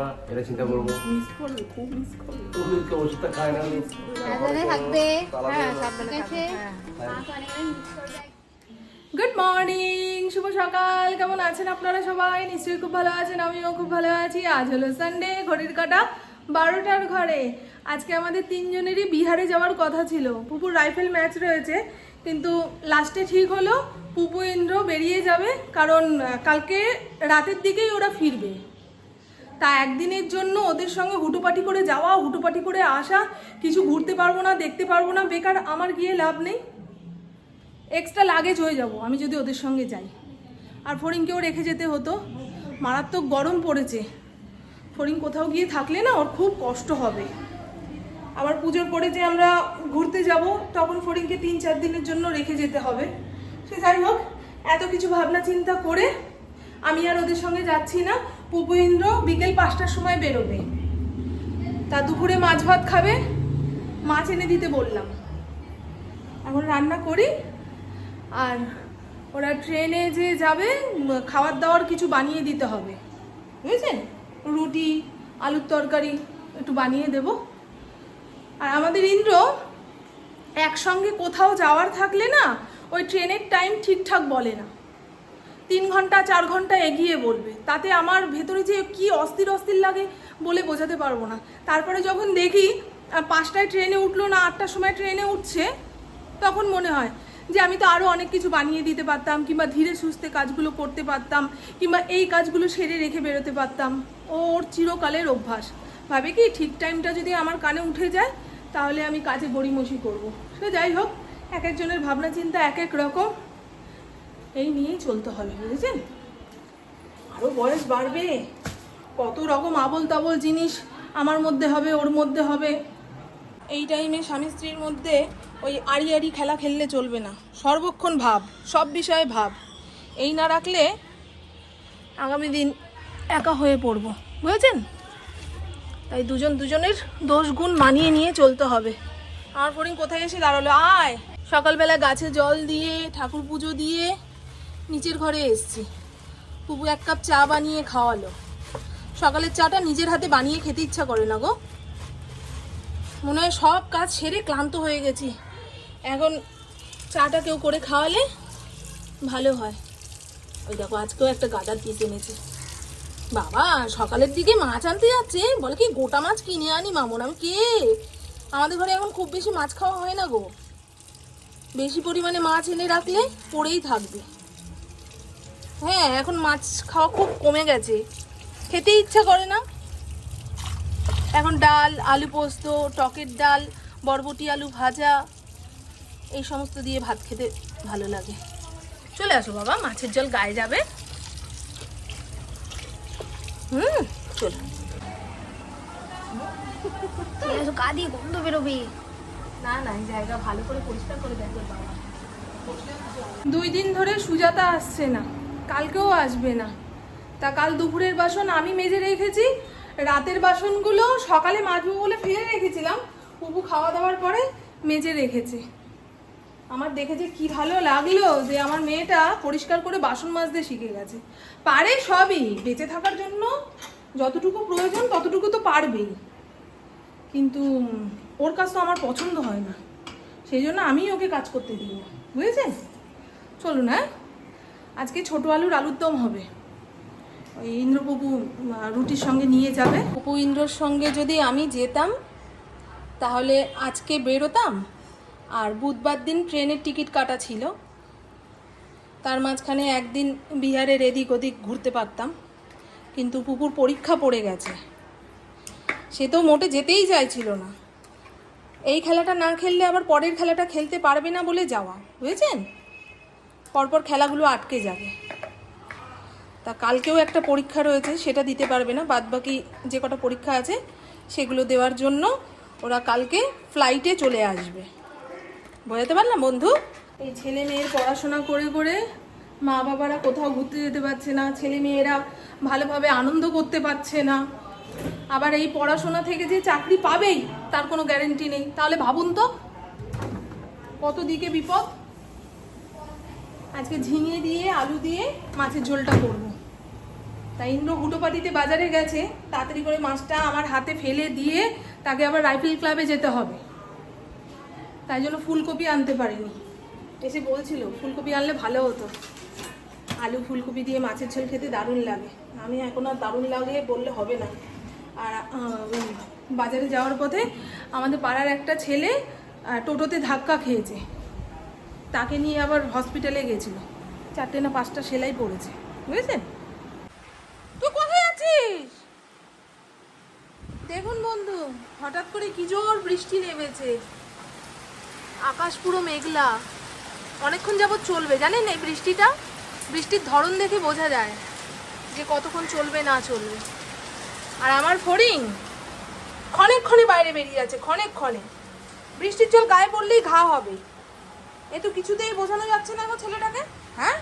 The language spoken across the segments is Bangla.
না এটা চিন্তা করব। মিস করবে খুব মিস করবে। তুমি তো ওষুধটা খায় না? সাবধানে থাকবে। হ্যাঁ সাবধানে থাকবে, হ্যাঁ। গুড মর্নিং শুভ সকাল। কেমন আছেন আপনারা সবাই? নিশ্চয়ই খুব ভালো আছেন আমিও খুব ভালো আছি। আজ হলো সানডে ঘড়ির কাটা বারোটার ঘরে। আজকে আমাদের তিনজনেরই বিহারে যাওয়ার কথা ছিল। পুপুর রাইফেল ম্যাচ রয়েছে কিন্তু লাস্টে ঠিক হলো পুপু ইন্দ্র বেরিয়ে যাবে কারণ কালকে রাতের দিকেই ওরা ফিরবে। তা একদিনের জন্য ওদের সঙ্গে হুটোপাটি করে যাওয়া, হুটোপাটি করে আসা, কিছু ঘুরতে পারব না, দেখতে পারব না, বেকার আমার গিয়ে লাভ নেই। এক্সট্রা লাগেজ হয়ে যাব, আমি যদি ওদের সঙ্গে যাই। আর ফড়িংকেও রেখে যেতে হতো। মারাত্মক গরম পড়েছে। ফড়িং কোথাও গিয়ে থাকলে না ওর খুব কষ্ট হবে। আবার পুজোর পরে যে আমরা ঘুরতে যাব, তখন ফরিংকে তিন চার দিনের জন্য রেখে যেতে হবে। সে যাই হোক, এত কিছু ভাবনা চিন্তা করে আমি আর ওদের সঙ্গে যাচ্ছি না। পুপু ইন্দ্র বিকেল পাঁচটার সময় বেরোবে। তা দুপুরে মাছ ভাত খাবে? মাছ এনে দিতে বললাম। এখন রান্না করি। আর ওরা ট্রেনে যে যাবে খাবার দাবার কিছু বানিয়ে দিতে হবে। বুঝেছেন? রুটি, আলুর তরকারি একটু বানিয়ে দেব। আর আমাদের ইন্দ্র একসঙ্গে কোথাও যাওয়ার থাকলে না, ওই ট্রেনের টাইম ঠিকঠাক বলে না। তিন ঘণ্টা, চার ঘণ্টা এগিয়ে বলবে। তাতে আমার ভেতরে যে কি অস্থির অস্থির লাগে বলে বোঝাতে পারব না। তারপরে যখন দেখি পাঁচটায় ট্রেনে উঠল না, আটটার সময় ট্রেনে উঠছে, তখন মনে হয় যে আমি তো আরও অনেক কিছু বানিয়ে দিতে পারতাম, কিংবা ধীরে সুস্থে কাজগুলো করতে পারতাম, কিংবা এই কাজগুলো সেরে রেখে বেরোতে পারতাম। ওর চিরকালের অভ্যাস। ভাবে কি, ঠিক টাইমটা যদি আমার কানে উঠে যায়, তাহলে আমি কাজে গড়িমসি করব। সে যাই হোক, এক একজনের ভাবনা চিন্তা এক এক রকম। এই নিয়েই চলতে হবে, বুঝেছেন? আরও বয়স বাড়বে। কত রকম আবল তাবল জিনিস আমার মধ্যে হবে, ওর মধ্যে হবে। এই টাইমে স্বামী স্ত্রীর মধ্যে ওই আড়ি আড়ি খেলা খেললে চলবে না। সর্বক্ষণ ভাব, সব বিষয়ে ভাব। এই না রাখলে আগামী দিন একা হয়ে পড়ব, বুঝেছেন? তাই দুজন দুজনের দোষ গুণ মানিয়ে নিয়ে চলতে হবে। আমার ফরিং কোথায় এসে দাঁড়াল? আয়! সকালবেলা গাছে জল দিয়ে, ঠাকুর পুজো দিয়ে নিচের ঘরে এসছি। পুপু এক কাপ চা বানিয়ে খাওয়ালো। সকালের চাটা নিজের হাতে বানিয়ে খেতে ইচ্ছা করে না গো। মনে হয় সব কাজ সেরে ক্লান্ত হয়ে গেছি। এখন চাটা কেউ করে খাওয়ালে ভালো হয়। ওই দেখো, আজকেও একটা গাদার পিস এনেছি। বাবা, সকালের দিকে মাছ আনতে যাচ্ছে? বলে কি, গোটা মাছ কিনে আনি মামুন, আমি কে? আমাদের ঘরে এখন খুব বেশি মাছ খাওয়া হয় না গো। বেশি পরিমাণে মাছ এনে রাখলে পড়েই থাকবে। হ্যাঁ এখন মাছ খাওয়া খুব কমে গেছে। খেতে ইচ্ছা করে না। এখন ডাল আলু পোস্ত টকের ডাল বরবটি আলু ভাজা এই সমস্ত দিয়ে ভাত খেতে ভালো লাগে। চলে আসো বাবা মাছের জল গায়ে যাবে। হুম চলো। গা দিয়ে গন্ধ বেরোবে। না না এই জায়গা ভালো করে পরিষ্কার করে দেখো বাবা। দুই দিন ধরে সুজাতা আসছে না। কালকেও আসবে না। তা কাল দুপুরের বাসন আমি মেজে রেখেছি, রাতের বাসনগুলো সকালে মাজবো বলে ফেলে রেখেছিলাম, পুপু খাওয়া দাওয়ার পরে মেজে রেখেছে। আমার দেখে যে কি ভালো লাগল যে আমার মেয়েটা পরিষ্কার করে বাসন মাজতে শিখে গেছে। পারে সবই, বেঁচে থাকার জন্য যতটুকু প্রয়োজন ততটুকু তো পারবেই। কিন্তু ওর কাজ তো আমার পছন্দ হয় না। সেই জন্য আমি ওকে কাজ করতে দিই বুঝেছেন? চলুন হ্যাঁ? আজকে ছোট আলুর আলুর দম হবে। ওই ইন্দ্রপপু রুটির সঙ্গে নিয়ে যাবে। পপু ইন্দ্রর সঙ্গে যদি আমি যেতাম, তাহলে আজকে বেরোতাম? আর বুধবার দিন ট্রেনের টিকিট কাটা ছিল। তার মাঝখানে একদিন বিহারের এদিক ওদিক ঘুরতে পারতাম। কিন্তু পুকুর পরীক্ষা পড়ে গেছে। সে তো মোটে যেতেই চাইছিল না। এই খেলাটা না খেললে আবার পরের খেলাটা খেলতে পারবে না বলে যাওয়া। বুঝেছেন? পরপর খেলাগুলো আটকে যাবে। তা কালকেও একটা পরীক্ষা রয়েছে, সেটা দিতে পারবে না। বাদবাকি যে কটা পরীক্ষা আছে, সেগুলো দেওয়ার জন্য ওরা কালকে ফ্লাইটে চলে আসবে। বোঝাতে পারলাম বন্ধু? এই ছেলে মেয়ের পড়াশোনা করে করে মা বাবারা কোথাও ঘুরতে যেতে পারছে না, ছেলে মেয়েরা ভালোভাবে আনন্দ করতে পারছে না। আবার এই পড়াশোনা থেকে যে চাকরি পাবেই, তার কোনো গ্যারেন্টি নেই। তাহলে ভাবুন তো, কত দিকে বিপদ? আজকে ঝিঙে দিয়ে, আলু দিয়ে মাছের ঝোলটা করব। তাই ইন্দ্র হুটোপাটিতে বাজারে গেছে, তাড়াতাড়ি করে মাছটা আমার হাতে ফেলে দিয়ে তাকে আবার রাইফেল ক্লাবে যেতে হবে। তাই জন্য ফুলকপি আনতে পারিনি। এসে বলছিল, ফুলকপি আনলে ভালো হতো। আলু ফুলকপি দিয়ে মাছের ঝোল খেতে দারুণ লাগে। আমি এখন আর দারুণ লাগে বললে হবে না। আর বাজারে যাওয়ার পথে আমাদের পাড়ার একটা ছেলে টোটোতে ধাক্কা খেয়েছে। তাকে নিয়ে আবার হসপিটালে গেছিল। চারটে না পাঁচটা সেলাই পড়েছে। বুঝেছেন? তুই কোথায় আছিস? দেখুন বন্ধু, হঠাৎ করে কি জোর বৃষ্টি নেমেছে। আকাশ পুরো মেঘলা। অনেকক্ষণ যাবত চলবে, জানেন এই বৃষ্টিটা? বৃষ্টির ধরন দেখে বোঝা যায় যে কতক্ষণ চলবে, না চলবে। আর আমার ফড়িং ক্ষণে ক্ষণে বাইরে বেরিয়ে যাচ্ছে ক্ষণে ক্ষণে। বৃষ্টির জল গায়ে পড়লেই ঘা হবে। এ তো কিছুতেই বোঝানো যাচ্ছে না গো ছেলেটাকে হ্যাঁ?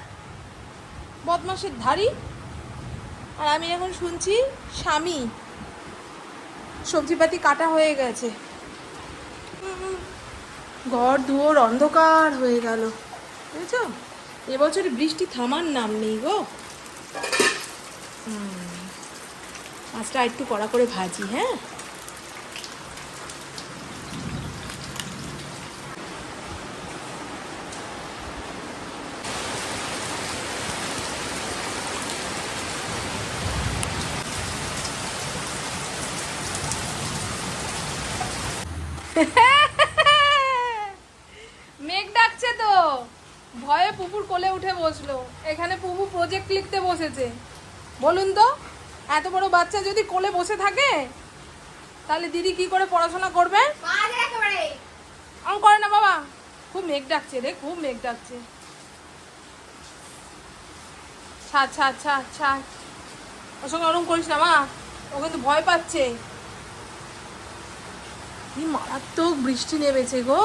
বদমাসের ধারি আর আমি এখন শুনছি স্বামী। সবজিপাতি কাটা হয়ে গেছে। ঘর দুয়ার অন্ধকার হয়ে গেল। বুঝেছ? এবছর বৃষ্টি থামার নাম নেই গো। মাছটা একটু কড়া করে ভাজি হ্যাঁ? মেঘ ডাকছে তো। ভয়ে পুকুর কোলে উঠে বসল। এখানে পুপু প্রজেক্ট লিখতে বসেছে। বলুন তো এত বড় বাচ্চা যদি কোলে বসে থাকে তাহলে দিদি কি করে পড়াশোনা করবে? করে না বাবা। খুব মেঘ ডাকছে রে খুব মেঘ ডাকছে। আচ্ছা আচ্ছা আচ্ছা ছাড়। ওর সঙ্গে ওরম করিস না মা। ও কিন্তু ভয় পাচ্ছে। কি মারাত্মক বৃষ্টি নেমেছে গো।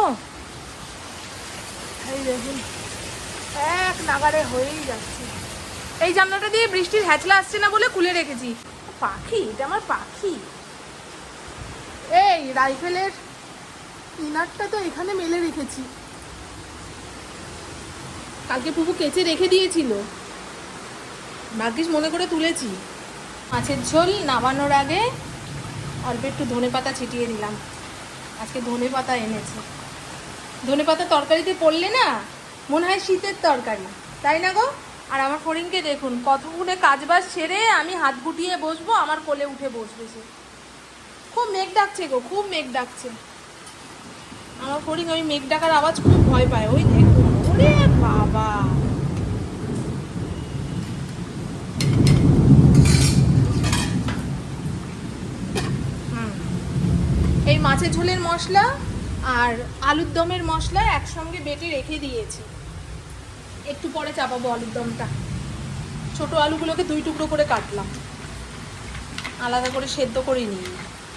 এই দেখুন, এক নাগারে হয়েই যাচ্ছে। এই জানলাটা দিয়ে বৃষ্টির হ্যাচলা আসছে না বলে খুলে রেখেছি। পাখি, এটা আমার পাখি। এই রাইফেলের ইনারটা তো এখানে মেলে রেখেছি। কালকে পুপু কেচে রেখে দিয়েছিল। ভাগ্যিস মনে করে তুলেছি। মাছের ঝোল নামানোর আগে অল্প একটু ধনে পাতা ছিটিয়ে দিলাম আজকে ধনে পাতা এনেছে। ধনে পাতা তরকারিতে পড়লে না, মনে হয় শীতের তরকারি। তাই না গো? আর আমার ফড়িংকে দেখুন কতক্ষণে কাজবাজ সেরে আমি হাত গুটিয়ে বসবো, আমার কোলে উঠে বসবে সে। খুব মেঘ ডাকছে গো, খুব মেঘ ডাকছে। আমার ফড়িং, ওই মেঘ ডাকার আওয়াজ খুব ভয় পায়, ওই দেখুন। ওরে বাবা! এই মাছের ঝোলের মশলা আর আলুর দমের মশলা একসঙ্গে বেটে রেখে দিয়েছি। একটু পরে চাপাবো আলুর দমটা। ছোট আলুগুলোকে দুই টুকরো করে কাটলাম। আলাদা করে সেদ্ধ করে নিই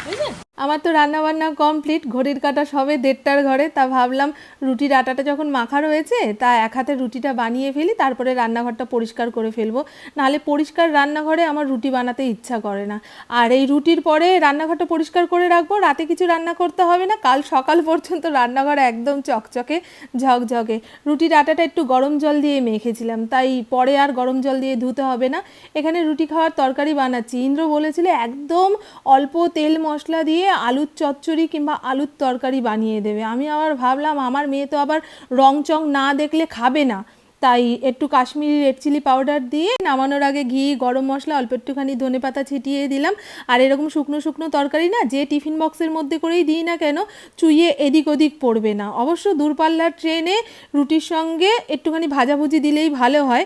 বুঝলেন? আমার তো রান্না বান্না কমপ্লিট ঘড়ির কাটা সবে দেড়টার ঘরে, তা ভাবলাম রুটির আটাটা যখন মাখা রয়েছে, তা এক হাতে রুটিটা বানিয়ে ফেলি, তারপরে রান্নাঘরটা পরিষ্কার করে ফেলব। নাহলে পরিষ্কার রান্নাঘরে আমার রুটি বানাতে ইচ্ছা করে না। আর এই রুটির পরে রান্নাঘরটা পরিষ্কার করে রাখব, রাতে কিছু রান্না করতে হবে না, কাল সকাল পর্যন্ত রান্নাঘর একদম চকচকে, ঝকঝকে। রুটির আটাটা একটু গরম জল দিয়ে মেখেছিলাম, তাই পরে আর গরম জল দিয়ে ধুতে হবে না। এখানে রুটি খাওয়ার তরকারি বানাচ্ছি। ইন্দ্র বলেছিল একদম অল্প তেল মশলা দিয়ে আলুর চচ্চড়ি কিংবা আলুর তরকারি বানিয়ে দেবে। আমি আবার ভাবলাম, আমার মেয়ে তো আবার রং চং না দেখলে খাবে না। তাই একটু কাশ্মীরি রেড চিলি পাউডার দিয়ে নামানোর আগে ঘি, গরম মশলা, অল্প একটুখানি ধনে পাতা ছিটিয়ে দিলাম। আর এরকম শুকনো শুকনো তরকারি না, যে টিফিন বক্সের মধ্যে করেই দিই না কেন, চুইয়ে এদিক ওদিক পড়বে না। অবশ্য দূরপাল্লার ট্রেনে রুটির সঙ্গে একটুখানি ভাজাভুজি দিলেই ভালো হয়।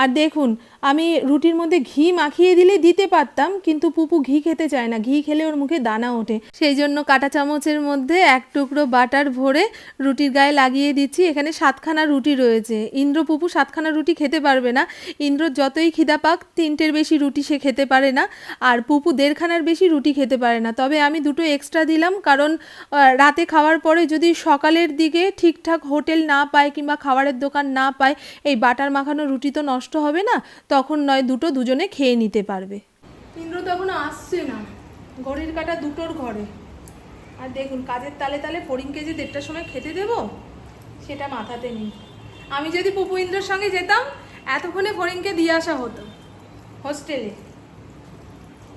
আর দেখুন, আমি রুটির মধ্যে ঘি মাখিয়ে দিলে দিতে পারতাম, কিন্তু পুপু ঘি খেতে চায় না। ঘি খেলে ওর মুখে দানা ওঠে। সেই জন্য কাটা চামচের মধ্যে এক টুকরো বাটার ভরে রুটির গায়ে লাগিয়ে দিচ্ছি। এখানে সাতখানা রুটি রয়েছে। ইন্দ্র পুপু সাতখানা রুটি খেতে পারবে না। ইন্দ্র যতই খিদা পাক, তিনটের বেশি রুটি সে খেতে পারে না। আর পুপু দেড়খানার বেশি রুটি খেতে পারে না। তবে আমি দুটো এক্সট্রা দিলাম, কারণ রাতে খাওয়ার পরে যদি সকালের দিকে ঠিকঠাক হোটেল না পায় কিংবা খাবারের দোকান না পায়, এই বাটার মাখানো রুটি তো নষ্ট হবে না তখন নয় দুটো দুজনে খেয়ে নিতে পারবে। ইন্দ্র তো এখনও আসছে না। ঘড়ির কাটা দুটোর ঘরে। আর দেখুন কাজের তালে তালে ফড়িংকে যে দেড়টার সময় খেতে দেব? সেটা মাথাতে নেই। আমি যদি পুপু ইন্দ্রর সঙ্গে যেতাম এতক্ষণে ফড়িংকে দিয়ে আসা হতো। হোস্টেলে।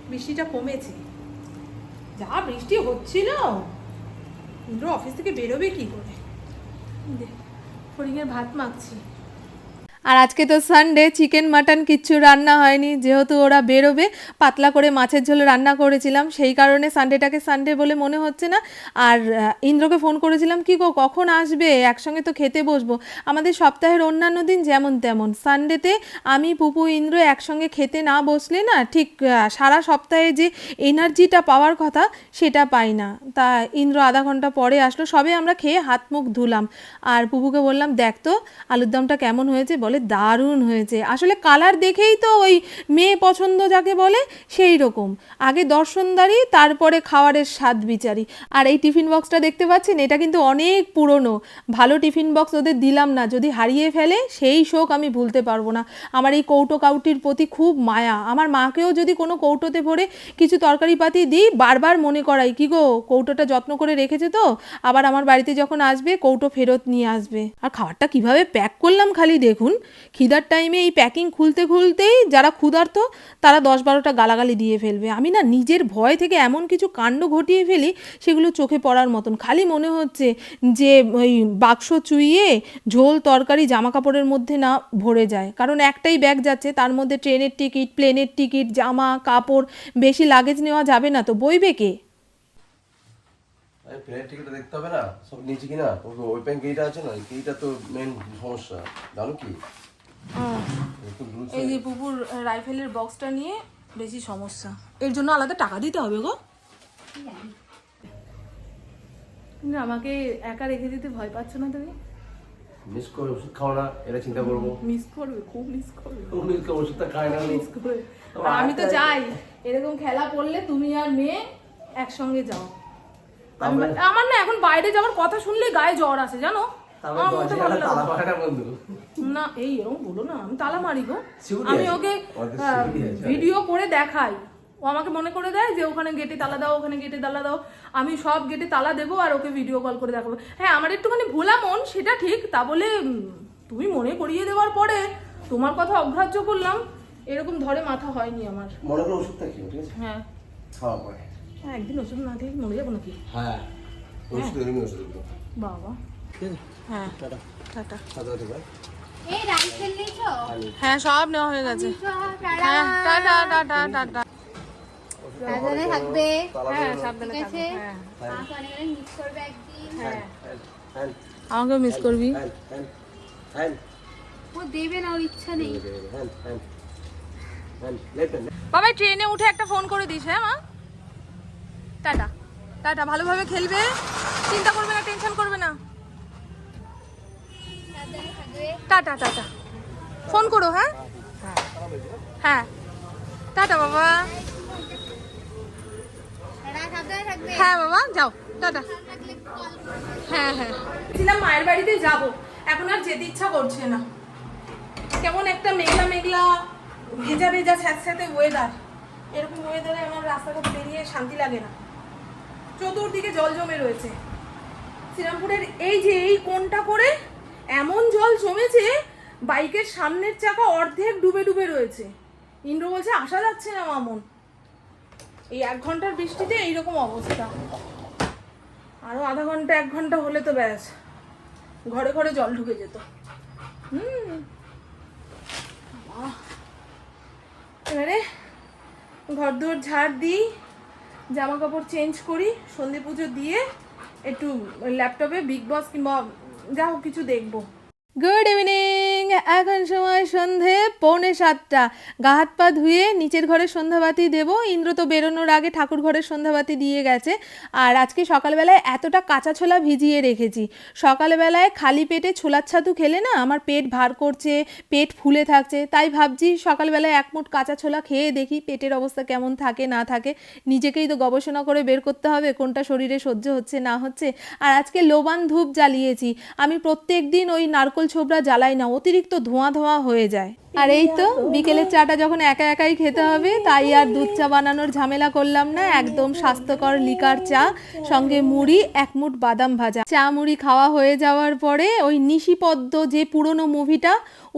বৃষ্টিটা কমেছে। যা বৃষ্টি হচ্ছিল। ইন্দ্র অফিস থেকে বেরোবে কি করে? দে, ফড়িংয়ের ভাত মাখছি। আর আজকে তো সানডে চিকেন মাটন কিচ্ছু রান্না হয়নি। যেহেতু ওরা বেরোবে, পাতলা করে মাছের ঝোল রান্না করেছিলাম, সেই কারণে সানডেটাকে সানডে বলে মনে হচ্ছে না। আর ইন্দ্রকে ফোন করেছিলাম, কি গো, কখন আসবে? একসঙ্গে তো খেতে বসবো। আমাদের সপ্তাহের অন্যান্য দিন যেমন তেমন। সানডেতে আমি, পুপু, ইন্দ্র একসঙ্গে খেতে না বসলে না ঠিক সারা সপ্তাহে যে এনার্জিটা পাওয়ার কথা, সেটা পাই না। তা ইন্দ্র আধা ঘণ্টা পরে আসলো, সবে আমরা খেয়ে হাত মুখ ধুলাম। আর পুপুকে বললাম, দেখ তো, আলুর দমটা কেমন হয়েছে বলে দারুণ হয়েছে। আসলে কালার দেখেই তো ওই মেয়ে পছন্দ যাকে বলে সেই রকম। আগে দর্শনদারি, তারপরে খাওয়ারের স্বাদ বিচারি। আর এই টিফিন বক্সটা দেখতে পাচ্ছেন, এটা কিন্তু অনেক পুরনো। ভালো টিফিন বক্স ওদের দিলাম না, যদি হারিয়ে ফেলে সেই শোক আমি ভুলতে পারব না। আমার এই কৌটো কাউটির প্রতি খুব মায়া। আমার মাকেও যদি কোনো কৌটোতে ভরে কিছু তরকারি পাতি দিই, বারবার মনে করাই, কি গো, কৌটোটা যত্ন করে রেখেছে তো? আবার আমার বাড়িতে যখন আসবে, কৌটো ফেরত নিয়ে আসবে। আর খাবারটা কীভাবে প্যাক করলাম খালি দেখুন। খিদার টাইমে এই প্যাকিং খুলতে খুলতেই যারা ক্ষুধার্ত, তারা দশ বারোটা গালাগালি দিয়ে ফেলবে। আমি না নিজের ভয় থেকে এমন কিছু কাণ্ড ঘটিয়ে ফেলি, সেগুলো চোখে পড়ার মতন। খালি মনে হচ্ছে যে, ওই বাক্স চুইয়ে ঝোল, তরকারি জামা কাপড়ের মধ্যে না ভরে যায়। কারণ একটাই ব্যাগ যাচ্ছে, তার মধ্যে ট্রেনের টিকিট প্লেনের টিকিট জামা, কাপড়, বেশি লাগেজ নেওয়া যাবে না তো বইবে কে? আরে প্লেনের টিকিটটা দেখতে হবে না? সব নিচে কিনা? ওই প্যান গেইটা আছে না? গেইটা তো মেন সমস্যা। জানো কি? এই যে পুকুর রাইফেলের বক্সটা নিয়ে বেশি সমস্যা। এর জন্য আলাদা টাকা দিতে হবে গো। না আমাকে একা রেখে দিতে ভয় পাচ্ছ না তুমি? মিস করে ওষুধ খাও না এটা চিন্তা করব। মিস করবে খুব মিস করবে। মিস করে ওষুধটা খায় না মিস করবে আমি তো যাই। এরকম খেলা পড়লে তুমি আর মেয়ে একসঙ্গে যাও। আমার না এখন বাইরে যাওয়ার কথা শুনলে গায়ে জ্বর আসে জানো? না। এই এরকম বলো না আমি তালা মারি গো। আমি ওকে। ভিডিও করে দেখাই। ও আমাকে মনে করে দেয় যে ওখানে গেটে তালা দাও ওখানে গেটে তালা দাও। আমি সব গেটে তালা দেবো আর ওকে ভিডিও কল করে দেখাবো। হ্যাঁ আমার একটুখানি ভোলা মন সেটা ঠিক। তা বলে তুমি মনে করিয়ে দেওয়ার পরে তোমার কথা অগ্রাহ্য করলাম। এরকম ধরে মাথা হয়নি আমার। মনে করে ওষুধটা ঠিক আছে? হ্যাঁ। খাওয়া পরে। হ্যাঁ একদিন ওষুধ না খেয়ে মরে যাব নাকি? হ্যাঁ ওষুধ এরকমই ওষুধ বাবা। ঠিক আছে। হ্যাঁ টাটা। টাটা। রাইফেল নিয়েছো হ্যাঁ সব নেওয়া হয়ে গেছে। হ্যাঁ টাটা। টাটা টাটা সাবধানে থাকবে। হ্যাঁ সাবধানে হ্যাঁ। আমাকে অনেক অনেক মিস করবে একদিন। হ্যাঁ। হ্যাঁ আমাকেও মিস করবি। হ্যাঁ হ্যাঁ হ্যাঁ। ও দেবে না ওর ইচ্ছা নেই। হ্যাঁ হ্যাঁ হ্যাঁ। লেপেন বাবা ট্রেনে উঠে একটা ফোন করে দিস হ্যাঁ মা? টাটা। টাটা, ভালোভাবে খেলবে। চিন্তা করবে না, টেনশন করবে না। Tata tata. ফোন করো হ্যাঁ? হ্যাঁ। টাটা, বাবা। হ্যাঁ বাবা, যাও। টাটা। হ্যাঁ হ্যাঁ। মায়ের বাড়িতে যাব। এখন আর যেতে ইচ্ছা করছে না। কেমন একটা মেঘলা মেঘলা, ভেজা ভেজা, স্যাঁতস্যাঁতে ওয়েদার এরকম ওয়েদারে আমার রাস্তাঘাট বেরিয়ে শান্তি লাগে না। চতুর্দিকে জল জমে রয়েছে। শ্রীরামপুরের এই যে এই কোনটা করে এমন জল জমেছে, বাইকের সামনের চাকা অর্ধেক ডুবে ডুবে রয়েছে। ইন্দ্র বলছে, আসা যাচ্ছে না মামন। এই এক ঘণ্টার বৃষ্টিতে এইরকম অবস্থা। আরও আধা ঘণ্টা, এক ঘণ্টা হলে তো ব্যাস। ঘরে ঘরে জল ঢুকে যেত। হুম। এবারে ঘর দুয়ার ঝাড় দিই। জামা কাপড় চেঞ্জ করি, সন্ধে পুজো দিয়ে একটু ল্যাপটপে বিগ বস কিংবা যা হোক কিছু দেখব। গুড ইভিনিং এখন সময় সন্ধে পৌনে সাতটা। গা হাত পা ধুয়ে নিচের ঘরে সন্ধ্যাবাতি দেবো। ইন্দ্র তো বেরোনোর আগে ঠাকুর ঘরের সন্ধ্যাবাতি দিয়ে গেছে। আর আজকে সকালবেলায় এতটা কাঁচা ছোলা ভিজিয়ে রেখেছি। সকালবেলায় খালি পেটে ছোলার ছাতু খেলে না আমার পেট ভার করছে, পেট ফুলে থাকছে। তাই ভাবছি সকালবেলায় এক মুঠ কাঁচা ছোলা খেয়ে দেখি পেটের অবস্থা কেমন থাকে, না থাকে। নিজেকেই তো গবেষণা করে বের করতে হবে, কোনটা শরীরে সহ্য হচ্ছে, না হচ্ছে। আর আজকে লোবান ধূপ জ্বালিয়েছি। আমি প্রত্যেক দিন ওই নারকোল ছোবড়া জ্বালাই না, অতিরিক্ত ধোঁয়া ধোঁয়া হয়ে যায়। আর এই তো বিকেলের চাটা যখন একা একাই খেতে হবে, তাই আর দুধ চা বানানোর ঝামেলা করলাম না। একদম স্বাস্থ্যকর লিকার চা, সঙ্গে মুড়ি, এক মুঠ বাদাম ভাজা। চা মুড়ি খাওয়া হয়ে যাওয়ার পরে ওই নিশিপদ্ম যে পুরনো মুভিটা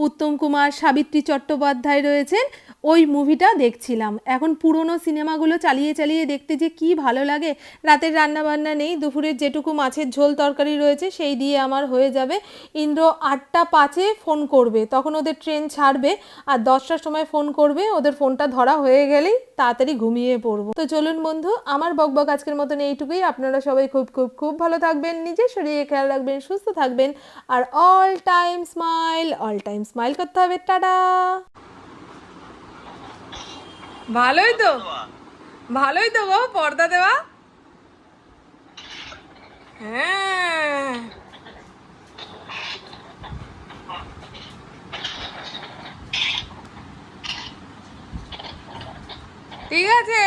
উত্তম কুমার, সাবিত্রী চট্টোপাধ্যায় রয়েছেন ওই মুভিটা দেখছিলাম। এখন পুরনো সিনেমাগুলো চালিয়ে চালিয়ে দেখতে যে কি ভালো লাগে, রাতের রান্না বান্না নেই, দুপুরের যেটুকু মাছের ঝোল তরকারি রয়েছে সেই দিয়ে আমার হয়ে যাবে। ইন্দ্র আটটা পাঁচে ফোন করবে, তখন ওদের ট্রেন ছাড়বে আর দশটার সময় ফোন করবে, ওদের ফোনটা ধরা হয়ে গেলেই তাড়াতাড়ি ঘুমিয়ে পড়ব। তো চলুন বন্ধু, আমার বকবক আজকের মতন এইটুকুই। আপনারা সবাই খুব খুব খুব ভালো থাকবেন, নিজের শরীরে খেয়াল রাখবেন, সুস্থ থাকবেন, আর all time smile all time smile করতে হবে। টাটা! ভালোই তো। ভালোই তো গো পর্দা দেওয়া। হ্যাঁ। ঠিক আছে।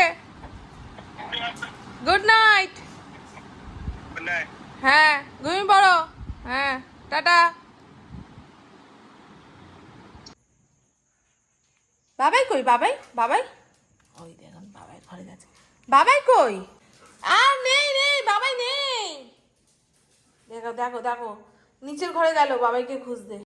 গুড নাইট হ্যাঁ ঘুমিয়ে পড়ো। হ্যাঁ টাটা। বাবাই কই বাবাই? বাবাই ওই দেখুন বাবাই ঘরে গেছে বাবাই কই? আর নেই নেই, বাবাই নেই। দেখো দেখো দেখো, নিচের ঘরে গেল, বাবাইকে খুঁজতে।